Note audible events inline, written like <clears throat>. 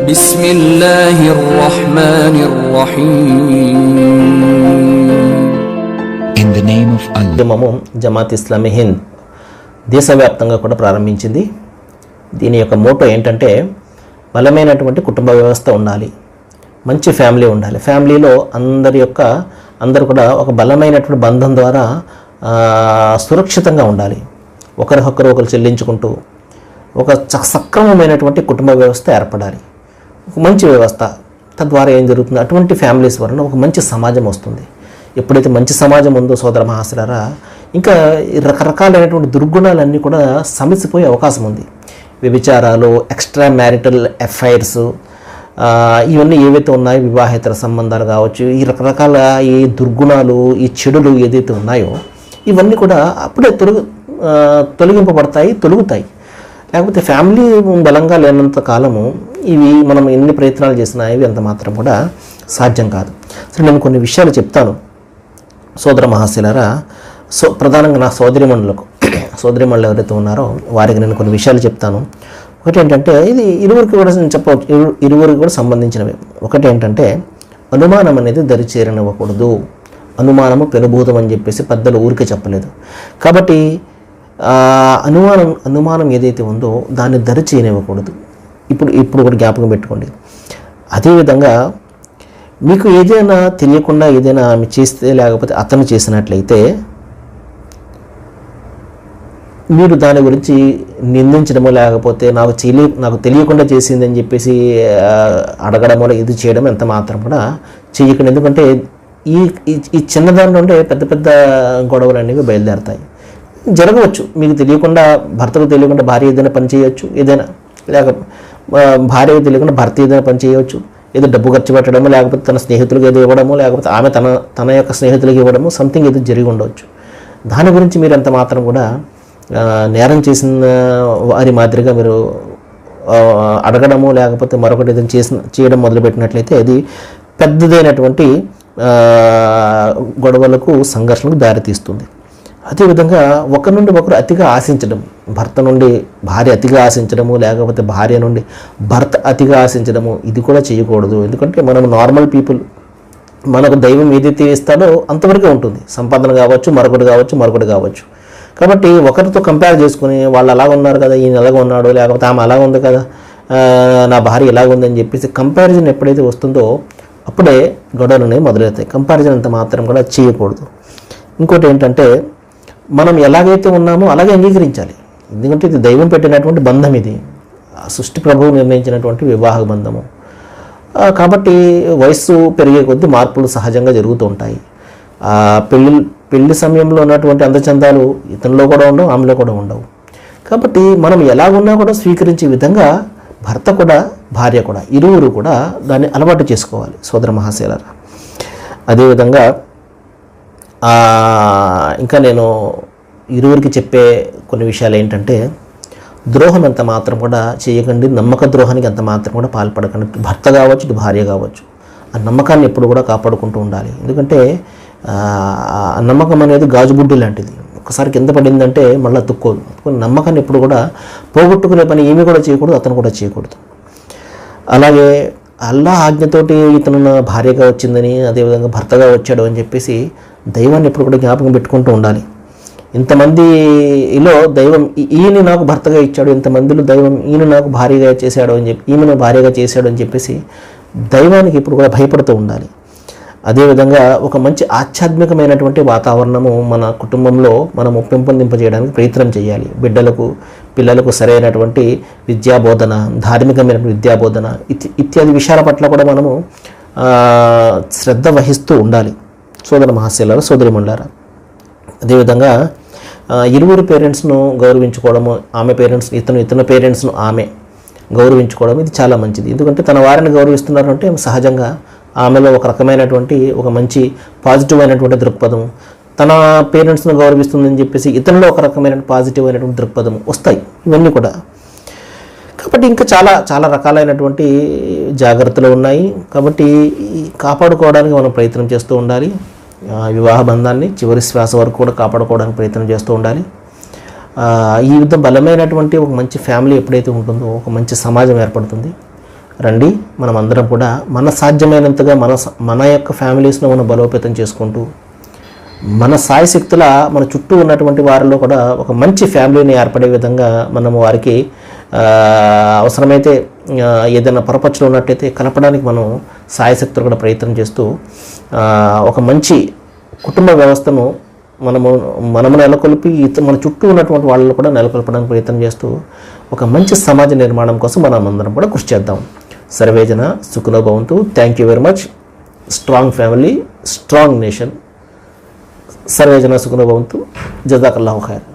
بسم الله الرحمن الرحيم In the name of Allah, ఉద్యమము జమాత్ ఇస్లామీ హింద్ దేశవ్యాప్తంగా కూడా ప్రారంభించింది దీని యొక్క మోటో ఏంటంటే బలమైనటువంటి కుటుంబ వ్యవస్థ ఉండాలి మంచి ఫ్యామిలీ ఉండాలి ఫ్యామిలీలో అందరి యొక్క అందరూ కూడా ఒక బలమైనటువంటి బంధం ద్వారా ఆ, సురక్షితంగా ఉండాలి ఒకరికొకరు ఒకరు చెల్లించుకుంటూ ఒక చ- సక్రమమైనటువంటి కుటుంబ వ్యవస్థ ఏర్పడాలి ఒక మంచి వ్యవస్థ. తద్వారా ఏం జరుగుతుంది? అటువంటి ఫ్యామిలీస్ వలన ఒక మంచి సమాజం వస్తుంది. ఎప్పుడైతే మంచి సమాజం ఉందో సోదర మహాశిలారా ఇంకా రకరకాలైనటువంటి దుర్గుణాలన్నీ కూడా సమసిపోయే అవకాశం ఉంది. వ్యభిచారాలు ఎక్స్ట్రా మ్యారిటల్ అఫైర్స్ ఇవన్నీ ఏవైతే ఉన్నాయో వివాహేతర సంబంధాలు కావచ్చు ఈ రకరకాల ఈ దుర్గుణాలు ఈ చెడులు ఏదైతే ఉన్నాయో ఇవన్నీ కూడా అప్పుడే తొలగి తొలగింపబడతాయి తొలుగుతాయి. లేకపోతే ఫ్యామిలీ బలంగా లేనంత కాలము ఇవి మనం ఎన్ని ప్రయత్నాలు చేసినా ఇవి అంత మాత్రం కూడా సాధ్యం కాదు. సరే నేను కొన్ని విషయాలు చెప్తాను. సోదర మహాశిలరా సో ప్రధానంగా నా సోదరిమణులకు <clears throat> సోదరిమణులు ఎవరైతే ఉన్నారో వారికి నేను కొన్ని విషయాలు చెప్తాను. ఒకటి ఏంటంటే ఇది ఇరువురికి కూడా నేను చెప్పవచ్చు ఇరువురికి కూడా సంబంధించినవి. ఒకటి ఏంటంటే అనుమానం అనేది దరిచేరనివ్వకూడదు అనుమానము పెనుభూతం అని చెప్పేసి పెద్దలు ఊరికే చెప్పలేదు. కాబట్టి అనుమానం అనుమానం ఏదైతే ఉందో దాన్ని దరి చేయనివ్వకూడదు ఇప్పుడు ఇప్పుడు కూడా జ్ఞాపకం పెట్టుకోండి. అదేవిధంగా మీకు ఏదైనా తెలియకుండా ఏదైనా ఆమె చేస్తే లేకపోతే అతను చేసినట్లయితే మీరు దాని గురించి నిందించడమో లేకపోతే నాకు తెలియ నాకు తెలియకుండా చేసిందని చెప్పేసి అడగడమో ఇది చేయడం ఎంత మాత్రం కూడా చేయకండి. ఎందుకంటే ఈ ఈ- చిన్నదాని నుండే పెద్ద పెద్ద గొడవలు అనేవి బయలుదేరుతాయి. జరగవచ్చు. మీకు తెలియకుండా భర్తకు తెలియకుండా భార్య ఏదైనా పని చేయొచ్చు ఏదైనా లేక ఆ, భార్యకు తెలియకుండా భర్త ఏదైనా పని చేయవచ్చు ఏదో డబ్బు ఖర్చు పెట్టడము లేకపోతే తన స్నేహితులకు ఏదో ఇవ్వడము లేకపోతే ఆమె తన తన యొక్క స్నేహితులకు ఇవ్వడము సంథింగ్ ఏదో జరిగి ఉండవచ్చు దాని గురించి మీరు ఎంత మాత్రం కూడా నేరం చేసిన వారి మాదిరిగా మీరు అడగడము లేకపోతే మరొకటి ఏదైనా చేసిన చేయడం మొదలుపెట్టినట్లయితే అది పెద్దదైనటువంటి గొడవలకు సంఘర్షణకు దారితీస్తుంది. అదేవిధంగా ఒకరి నుండి ఒకరు అతిగా ఆశించడం భర్త నుండి భార్య అతిగా ఆశించడము లేకపోతే భార్య నుండి భర్త అతిగా ఆశించడము ఇది కూడా చేయకూడదు. ఎందుకంటే మనం నార్మల్ పీపుల్ మనకు దైవం ఏదైతే ఇస్తాడో అంతవరకే ఉంటుంది. సంపాదన కావచ్చు మరొకటి కావచ్చు మరొకటి కావచ్చు. కాబట్టి ఒకరితో కంపేర్ చేసుకుని వాళ్ళు అలాగ ఉన్నారు కదా ఈయన ఎలాగ ఉన్నాడు లేకపోతే ఆమె అలాగ ఉంది కదా నా భార్య ఎలాగ ఉందని చెప్పేసి కంపారిజన్ ఎప్పుడైతే వస్తుందో అప్పుడే గొడవలు అనేవి మొదలవుతాయి. కంపారిజన్ అంత మాత్రం కూడా చేయకూడదు. ఇంకోటి ఏంటంటే మనం ఎలాగైతే ఉన్నామో అలాగే అంగీకరించాలి. ఎందుకంటే ఇది దైవం పెట్టినటువంటి బంధం ఇది. ఆ సృష్టి ప్రభువు నిర్ణయించినటువంటి వివాహ బంధము. కాబట్టి వయస్సు పెరిగే కొద్దీ మార్పులు సహజంగా జరుగుతూ ఉంటాయి. పెళ్ళి పెళ్ళి సమయంలో ఉన్నటువంటి అందచందాలు ఇతనిలో కూడా ఉండవు ఆమెలో కూడా ఉండవు. కాబట్టి మనం ఎలాగున్నా కూడా స్వీకరించే విధంగా భర్త కూడా భార్య కూడా ఇరువురు కూడా దాన్ని అలవాటు చేసుకోవాలి సోదర మహాశైలరా. అదేవిధంగా ఇంకా నేను ఇరువురికి చెప్పే కొన్ని విషయాలు ఏంటంటే ద్రోహం ఎంత మాత్రం కూడా చేయకండి నమ్మక ద్రోహానికి ఎంత మాత్రం కూడా పాల్పడకండి. భర్త కావచ్చు ఇటు భార్య కావచ్చు ఆ నమ్మకాన్ని ఎప్పుడు కూడా కాపాడుకుంటూ ఉండాలి. ఎందుకంటే ఆ నమ్మకం అనేది గాజుబుడ్డి లాంటిది. ఒకసారి కింద పడిందంటే మళ్ళీ తుక్కోదు. నమ్మకాన్ని ఎప్పుడు కూడా పోగొట్టుకునే పని ఏమీ కూడా చేయకూడదు అతను కూడా చేయకూడదు. అలాగే అల్లా ఆజ్ఞతోటి ఇతను భార్యగా వచ్చిందని అదేవిధంగా భర్తగా వచ్చాడు అని చెప్పేసి దైవాన్ని ఎప్పుడు కూడా జ్ఞాపకం పెట్టుకుంటూ ఉండాలి. ఇంతమందిలో దైవం ఈ- ఈయన నాకు భర్తగా ఇచ్చాడు ఇంతమందిలో దైవం ఈయన నాకు భార్యగా చేశాడు అని చెప్పి ఈమెను భార్యగా చేశాడు అని చెప్పేసి దైవానికి ఇప్పుడు కూడా భయపడుతూ ఉండాలి. అదేవిధంగా ఒక మంచి ఆధ్యాత్మికమైనటువంటి వాతావరణము మన కుటుంబంలో మనము పెంపొందింపజేయడానికి ప్రయత్నం చేయాలి. బిడ్డలకు పిల్లలకు సరైనటువంటి విద్యాబోధన ధార్మికమైన విద్యాబోధన ఇత్యాది విషయాల పట్ల కూడా మనము శ్రద్ధ వహిస్తూ ఉండాలి. సోదర మహాశైలారా సోదరి మండలారా అదేవిధంగా ఇరువురు పేరెంట్స్ను గౌరవించుకోవడము ఆమె పేరెంట్స్ ఇతను ఇతని పేరెంట్స్ను ఆమె గౌరవించుకోవడం ఇది చాలా మంచిది. ఎందుకంటే తన వారిని గౌరవిస్తున్నారంటే సహజంగా ఆమెలో ఒక రకమైనటువంటి ఒక మంచి పాజిటివ్ అయినటువంటి దృక్పథం తన పేరెంట్స్ను గౌరవిస్తుందని చెప్పేసి ఇతనిలో ఒక రకమైన పాజిటివ్ అయినటువంటి దృక్పథం వస్తాయి. ఇవన్నీ కూడా. కాబట్టి ఇంకా చాలా చాలా రకాలైనటువంటి జాగ్రత్తలు ఉన్నాయి. కాబట్టి కాపాడుకోవడానికి మనం ప్రయత్నం చేస్తూ ఉండాలి. వివాహ బంధాన్ని చివరి శ్వాస వరకు కూడా కాపాడుకోవడానికి ప్రయత్నం చేస్తూ ఉండాలి. ఈ విధ బలమైనటువంటి ఒక మంచి ఫ్యామిలీ ఎప్పుడైతే ఉంటుందో ఒక మంచి సమాజం ఏర్పడుతుంది. రండి మనం అందరం కూడా మన సాధ్యమైనంతగా మన స- మన యొక్క ఫ్యామిలీస్ను మనం బలోపేతం చేసుకుంటూ మన సాయశక్తుల మన చుట్టూ ఉన్నటువంటి వారిలో కూడా ఒక మంచి ఫ్యామిలీని ఏర్పడే విధంగా మనము వారికి అవసరమైతే ఏదైనా పొరపచ్చులు ఉన్నట్టయితే కలపడానికి మనం సాయశక్తులు కూడా ప్రయత్నం చేస్తూ ఒక మంచి కుటుంబ వ్యవస్థను మనము మనము నెలకొల్పి మన చుట్టూ ఉన్నటువంటి వాళ్ళని కూడా నెలకొల్పడానికి ప్రయత్నం చేస్తూ ఒక మంచి సమాజ నిర్మాణం కోసం మనం అందరం కూడా కృషి చేద్దాం. సర్వేజన సుఖలో భవంతు. Thank you very much strong family strong nation సర్వేజన సుఖలో భవంతు. జజాకల్లాహు ఖైర్.